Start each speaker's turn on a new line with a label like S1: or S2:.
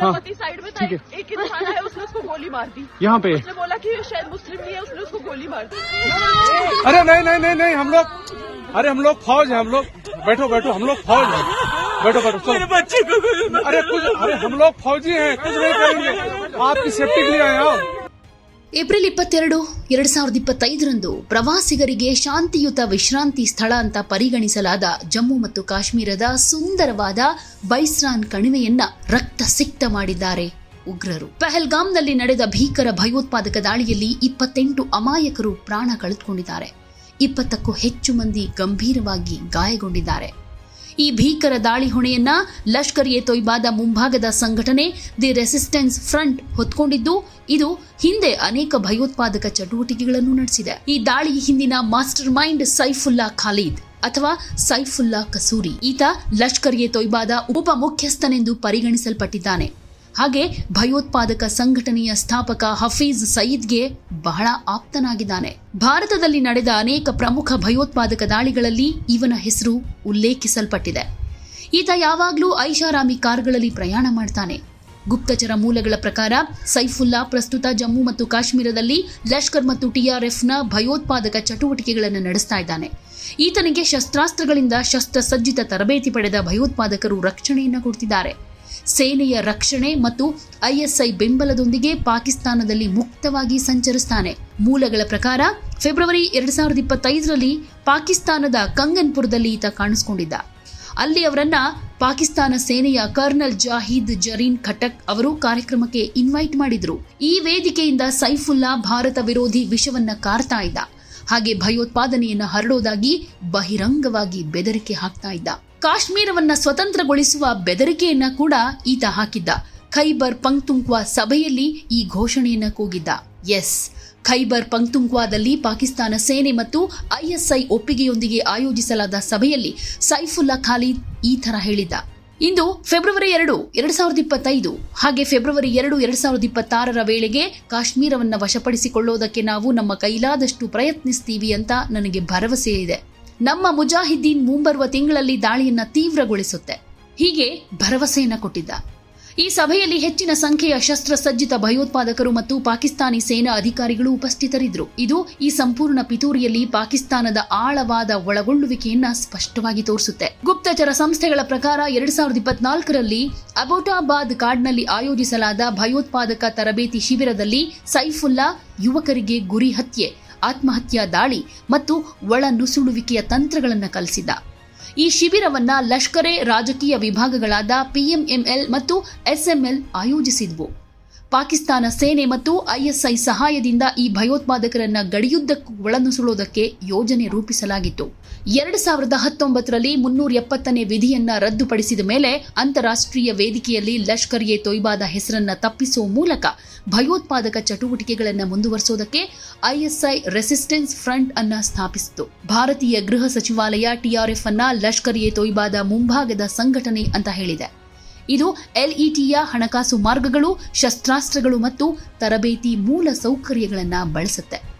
S1: Tirupati side में था एक इंसान है उसने उसको गोली मार दी।
S2: यहाँ पे।
S1: उसने बोला कि शायद मुस्लिम नहीं है उसने उसको गोली मार दी।
S2: अरे नहीं नहीं नहीं नहीं हम लोग अरे हम लोग फौज है हम लोग बैठो बैठो हम लोग फौज है। बैठो बैठो चलो।
S3: बच्चे को
S2: अरे कुछ अरे हम लोग फौजी हैं कुछ नहीं करेंगे। आपकी सेफ्टी के लिए आए आओ।
S4: ಏಪ್ರಿಲ್ ಇಪ್ಪತ್ತೆರಡು, ಎರಡು ಸಾವಿರದ ಇಪ್ಪತ್ತೈದರಂದು ಪ್ರವಾಸಿಗರಿಗೆ ಶಾಂತಿಯುತ ವಿಶ್ರಾಂತಿ ಸ್ಥಳ ಅಂತ ಪರಿಗಣಿಸಲಾದ ಜಮ್ಮು ಮತ್ತು ಕಾಶ್ಮೀರದ ಸುಂದರವಾದ ಬೈಸ್ರಾನ್ ಕಣಿವೆಯನ್ನ ರಕ್ತಸಿಕ್ತ ಮಾಡಿದ್ದಾರೆ ಉಗ್ರರು. ಪೆಹಲ್ಗಾಮ್ನಲ್ಲಿ ನಡೆದ ಭೀಕರ ಭಯೋತ್ಪಾದಕ ದಾಳಿಯಲ್ಲಿ ಇಪ್ಪತ್ತೆಂಟು ಅಮಾಯಕರು ಪ್ರಾಣ ಕಳೆದುಕೊಂಡಿದ್ದಾರೆ. ಇಪ್ಪತ್ತಕ್ಕೂ ಹೆಚ್ಚು ಮಂದಿ ಗಂಭೀರವಾಗಿ ಗಾಯಗೊಂಡಿದ್ದಾರೆ. ಈ ಭೀಕರ ದಾಳಿ ಹೊಣೆಯನ್ನ ಲಷ್ಕರ್ ಎ ತೊಯ್ಬಾದ ಮುಂಭಾಗದ ಸಂಘಟನೆ ದಿ ರೆಸಿಸ್ಟೆನ್ಸ್ ಫ್ರಂಟ್ ಹೊತ್ಕೊಂಡಿದ್ದು, ಇದು ಹಿಂದೆ ಅನೇಕ ಭಯೋತ್ಪಾದಕ ಚಟುವಟಿಕೆಗಳನ್ನು ನಡೆಸಿದೆ. ಈ ದಾಳಿ ಹಿಂದಿನ ಮಾಸ್ಟರ್ ಮೈಂಡ್ ಸೈಫುಲ್ಲಾ ಖಾಲೀದ್ ಅಥವಾ ಸೈಫುಲ್ಲಾ ಕಸೂರಿ. ಈತ ಲಷ್ಕರ್ ಎ ತೊಯ್ಬಾದ ಉಪ ಮುಖ್ಯಸ್ಥನೆಂದು ಪರಿಗಣಿಸಲ್ಪಟ್ಟಿದ್ದಾನೆ. ಹಾಗೆ ಭಯೋತ್ಪಾದಕ ಸಂಘಟನೆಯ ಸ್ಥಾಪಕ ಹಫೀಜ್ ಸಯೀದ್ಗೆ ಬಹಳ ಆಪ್ತನಾಗಿದ್ದಾನೆ. ಭಾರತದಲ್ಲಿ ನಡೆದ ಅನೇಕ ಪ್ರಮುಖ ಭಯೋತ್ಪಾದಕ ದಾಳಿಗಳಲ್ಲಿ ಇವನ ಹೆಸರು ಉಲ್ಲೇಖಿಸಲ್ಪಟ್ಟಿದೆ. ಈತ ಯಾವಾಗಲೂ ಐಷಾರಾಮಿ ಕಾರ್ಗಳಲ್ಲಿ ಪ್ರಯಾಣ ಮಾಡ್ತಾನೆ. ಗುಪ್ತಚರ ಮೂಲಗಳ ಪ್ರಕಾರ ಸೈಫುಲ್ಲಾ ಪ್ರಸ್ತುತ ಜಮ್ಮು ಮತ್ತು ಕಾಶ್ಮೀರದಲ್ಲಿ ಲಷ್ಕರ್ ಮತ್ತು ಟಿಆರ್ಎಫ್ನ ಭಯೋತ್ಪಾದಕ ಚಟುವಟಿಕೆಗಳನ್ನು ನಡೆಸ್ತಾ ಇದ್ದಾನೆ. ಈತನಿಗೆ ಶಸ್ತ್ರಾಸ್ತ್ರಗಳಿಂದ ಶಸ್ತ್ರಸಜ್ಜಿತ ತರಬೇತಿ ಪಡೆದ ಭಯೋತ್ಪಾದಕರು ರಕ್ಷಣೆಯನ್ನು ಕೊಡ್ತಿದ್ದಾರೆ. ಸೇನೆಯ ರಕ್ಷಣೆ ಮತ್ತು ಐಎಸ್ಐ ಬೆಂಬಲದೊಂದಿಗೆ ಪಾಕಿಸ್ತಾನದಲ್ಲಿ ಮುಕ್ತವಾಗಿ ಸಂಚರಿಸ್ತಾನೆ. ಮೂಲಗಳ ಪ್ರಕಾರ, ಫೆಬ್ರವರಿ ಎರಡ್ ಸಾವಿರದ ಇಪ್ಪತ್ತೈದರಲ್ಲಿ ಪಾಕಿಸ್ತಾನದ ಕಂಗನ್ಪುರದಲ್ಲಿ ಈತ ಕಾಣಿಸಿಕೊಂಡಿದ್ದ. ಅಲ್ಲಿ ಅವರನ್ನ ಪಾಕಿಸ್ತಾನ ಸೇನೆಯ ಕರ್ನಲ್ ಜಾಹೀದ್ ಜರೀನ್ ಖಟಕ್ ಅವರು ಕಾರ್ಯಕ್ರಮಕ್ಕೆ ಇನ್ವೈಟ್ ಮಾಡಿದ್ರು. ಈ ವೇದಿಕೆಯಿಂದ ಸೈಫುಲ್ಲಾ ಭಾರತ ವಿರೋಧಿ ವಿಷವನ್ನ ಕಾರ್ತಾ ಇದ್ದ. ಹಾಗೆ ಭಯೋತ್ಪಾದನೆಯನ್ನು ಹರಡೋದಾಗಿ ಬಹಿರಂಗವಾಗಿ ಬೆದರಿಕೆ ಹಾಕ್ತಾ ಇದ್ದ. ಕಾಶ್ಮೀರವನ್ನ ಸ್ವತಂತ್ರಗೊಳಿಸುವ ಬೆದರಿಕೆಯನ್ನ ಕೂಡ ಈತ ಹಾಕಿದ್ದ. ಖೈಬರ್ ಪಂಕ್ತುಂಕ್ವಾ ಸಭೆಯಲ್ಲಿ ಈ ಘೋಷಣೆಯನ್ನ ಕೂಗಿದ್ದ. ಎಸ್. ಖೈಬರ್ ಪಂಕ್ತುಂಕ್ವಾದಲ್ಲಿ ಪಾಕಿಸ್ತಾನ ಸೇನೆ ಮತ್ತು ಐಎಸ್ಐ ಒಪ್ಪಿಗೆಯೊಂದಿಗೆ ಆಯೋಜಿಸಲಾದ ಸಭೆಯಲ್ಲಿ ಸೈಫುಲ್ಲಾ ಖಾಲಿದ್ ಈ ತರ ಹೇಳಿದ್ದ. ಇಂದು ಫೆಬ್ರವರಿ ಎರಡು, ಎರಡ್ ಸಾವಿರದ ಇಪ್ಪತ್ತೈದು, ಹಾಗೆ ಫೆಬ್ರವರಿ ಎರಡು, ಎರಡ್ ಸಾವಿರದ ಇಪ್ಪತ್ತಾರರ ವೇಳೆಗೆ ಕಾಶ್ಮೀರವನ್ನು ವಶಪಡಿಸಿಕೊಳ್ಳೋದಕ್ಕೆ ನಾವು ನಮ್ಮ ಕೈಲಾದಷ್ಟು ಪ್ರಯತ್ನಿಸ್ತೀವಿ ಅಂತ ನನಗೆ ಭರವಸೆ ಇದೆ. ನಮ್ಮ ಮುಜಾಹಿದ್ದೀನ್ ಮುಂಬರುವ ತಿಂಗಳಲ್ಲಿ ದಾಳಿಯನ್ನು ತೀವ್ರಗೊಳಿಸುತ್ತೆ. ಹೀಗೆ ಭರವಸೆಯನ್ನು ಕೊಟ್ಟಿದ್ದ. ಈ ಸಭೆಯಲ್ಲಿ ಹೆಚ್ಚಿನ ಸಂಖ್ಯೆಯ ಶಸ್ತ್ರಸಜ್ಜಿತ ಭಯೋತ್ಪಾದಕರು ಮತ್ತು ಪಾಕಿಸ್ತಾನಿ ಸೇನಾ ಅಧಿಕಾರಿಗಳು ಉಪಸ್ಥಿತರಿದ್ದರು. ಇದು ಈ ಸಂಪೂರ್ಣ ಪಿತೂರಿಯಲ್ಲಿ ಪಾಕಿಸ್ತಾನದ ಆಳವಾದ ಒಳಗೊಳ್ಳುವಿಕೆಯನ್ನ ಸ್ಪಷ್ಟವಾಗಿ ತೋರಿಸುತ್ತೆ. ಗುಪ್ತಚರ ಸಂಸ್ಥೆಗಳ ಪ್ರಕಾರ ಎರಡ್ ಸಾವಿರದ ಇಪ್ಪತ್ನಾಲ್ಕರಲ್ಲಿ ಅಬೋಟಾಬಾದ್ ಕಾಡ್ನಲ್ಲಿ ಆಯೋಜಿಸಲಾದ ಭಯೋತ್ಪಾದಕ ತರಬೇತಿ ಶಿಬಿರದಲ್ಲಿ ಸೈಫುಲ್ಲಾ ಯುವಕರಿಗೆ ಗುರಿ ಹತ್ಯೆ ಆತ್ಮಹತ್ಯಾ ದಾಳಿ ಮತ್ತು ಒಳ ನುಸುಳುವಿಕೆಯ ತಂತ್ರಗಳನ್ನು ಕಲಿಸಿದ್ದ ಈ ಶಿಬಿರವನ್ನ ಲಷ್ಕರೆ ರಾಜಕೀಯ ವಿಭಾಗಗಳಾದ ಪಿಎಂಎಂಎಲ್ ಮತ್ತು ಎಸ್ಎಂಎಲ್ ಆಯೋಜಿಸಿದ್ವು. ಪಾಕಿಸ್ತಾನ ಸೇನೆ ಮತ್ತು ಐಎಸ್ಐ ಸಹಾಯದಿಂದ ಈ ಭಯೋತ್ಪಾದಕರನ್ನ ಗಡಿಯುದ್ದಕ್ಕೂ ಒಳನುಸುಳೋದಕ್ಕೆ ಯೋಜನೆ ರೂಪಿಸಲಾಗಿತ್ತು. ಎರಡು ಸಾವಿರದ ಹತ್ತೊಂಬತ್ತರಲ್ಲಿ ಮುನ್ನೂರ ಎಪ್ಪತ್ತನೇ ವಿಧಿಯನ್ನ ರದ್ದುಪಡಿಸಿದ ಮೇಲೆ ಅಂತಾರಾಷ್ಟ್ರೀಯ ವೇದಿಕೆಯಲ್ಲಿ ಲಷ್ಕರ್ ಎ ತೊಯ್ಬಾದ ಹೆಸರನ್ನ ತಪ್ಪಿಸುವ ಮೂಲಕ ಭಯೋತ್ಪಾದಕ ಚಟುವಟಿಕೆಗಳನ್ನು ಮುಂದುವರಿಸೋದಕ್ಕೆ ಐಎಸ್ಐ ರೆಸಿಸ್ಟೆನ್ಸ್ ಫ್ರಂಟ್ ಅನ್ನ ಸ್ಥಾಪಿಸಿತು ಭಾರತೀಯ ಗೃಹ ಸಚಿವಾಲಯ ಟಿಆರ್ಎಫ್ ಅನ್ನ ಲಷ್ಕರ್ ಎ ತೊಯ್ಬಾದ ಮುಂಭಾಗದ ಸಂಘಟನೆ ಅಂತ ಹೇಳಿದೆ. ಇದು ಎಲ್ಇಟಿಯ ಹಣಕಾಸು ಮಾರ್ಗಗಳು ಶಸ್ತ್ರಾಸ್ತ್ರಗಳು ಮತ್ತು ತರಬೇತಿ ಮೂಲ ಸೌಕರ್ಯಗಳನ್ನು ಬಳಸುತ್ತೆ.